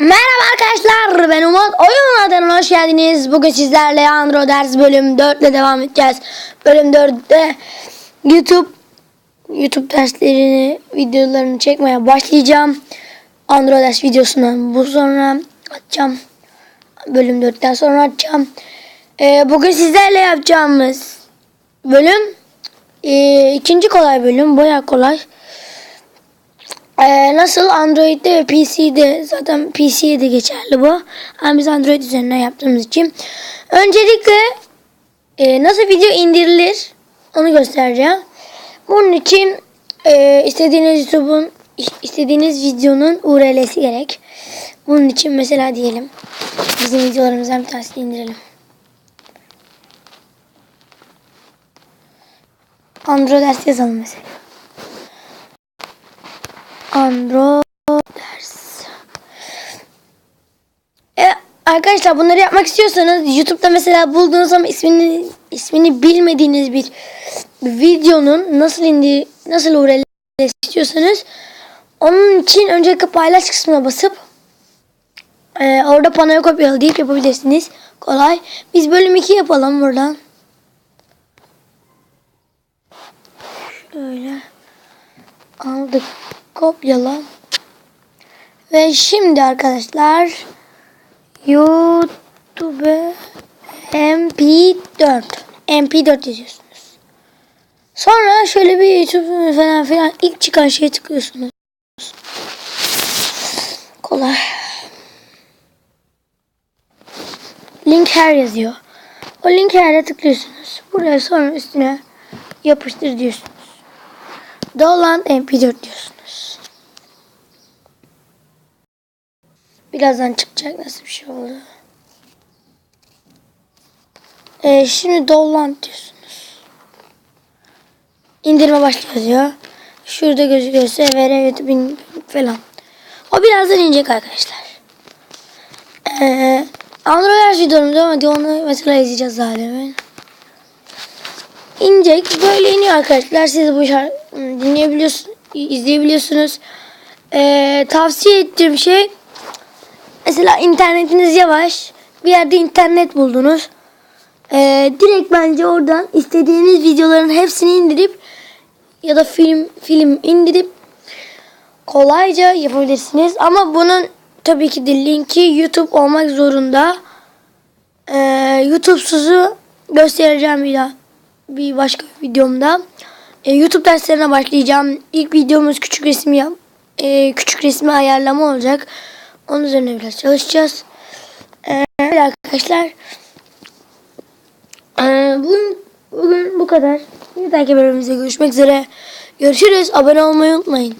Merhaba arkadaşlar ben Umut Oyun adına hoş geldiniz. Bugün sizlerle Andro ders bölüm 4 ile devam edeceğiz. Bölüm 4'te YouTube YouTube derslerini videolarını çekmeye başlayacağım. Andro ders videosundan bu sonra atacağım. Bölüm 4'ten sonra atacağım. Ee, bugün sizlerle yapacağımız bölüm ee, ikinci kolay bölüm. Baya kolay. Ee, nasıl Android'de ve PC'de zaten PC'ye de geçerli bu. Ama biz Android üzerinden yaptığımız için. Öncelikle e, nasıl video indirilir onu göstereceğim. Bunun için e, istediğiniz YouTube'un istediğiniz videonun URL'si gerek. Bunun için mesela diyelim bizim videolarımızdan bir tanesini indirelim. Android ders yazalım mesela. Andro ders. E, arkadaşlar bunları yapmak istiyorsanız YouTube'da mesela bulduğunuz ama ismini ismini bilmediğiniz bir videonun nasıl indi nasıl URL istiyorsanız onun için öncelikle paylaş kısmına basıp e, orada panoya kopyala deyip yapabilirsiniz. Kolay. Biz bölüm 2 yapalım buradan. Şöyle aldık kopyala ve şimdi arkadaşlar YouTube MP4 MP4 yazıyorsunuz. Sonra şöyle bir YouTube falan filan ilk çıkan şeye tıklıyorsunuz. Kolay. Link her yazıyor. O link her'e tıklıyorsunuz. Buraya sonra üstüne yapıştır diyorsunuz. Dolan MP4 diyorsunuz. Birazdan çıkacak nasıl bir şey oldu. Ee, şimdi dolan diyorsunuz. İndirme başlıyor diyor. Şurada gözüküyorsa ver YouTube in- falan. O birazdan inecek arkadaşlar. Ee, Android videomda ama onu mesela izleyeceğiz zaten. İnecek. Böyle iniyor arkadaşlar. Siz bu şarkı dinleyebiliyorsunuz, izleyebiliyorsunuz. Ee, tavsiye ettiğim şey mesela internetiniz yavaş. Bir yerde internet buldunuz. Ee, direkt bence oradan istediğiniz videoların hepsini indirip ya da film film indirip kolayca yapabilirsiniz. Ama bunun tabii ki de linki YouTube olmak zorunda. Ee, YouTube'suzu göstereceğim bir daha bir başka videomda. Ee, YouTube derslerine başlayacağım. İlk videomuz küçük resim yap, ee, küçük resmi ayarlama olacak. Onun üzerine biraz çalışacağız. Ee, evet arkadaşlar. Ee, bugün, bugün bu kadar. Bir dahaki bölümümüzde görüşmek üzere. Görüşürüz. Abone olmayı unutmayın.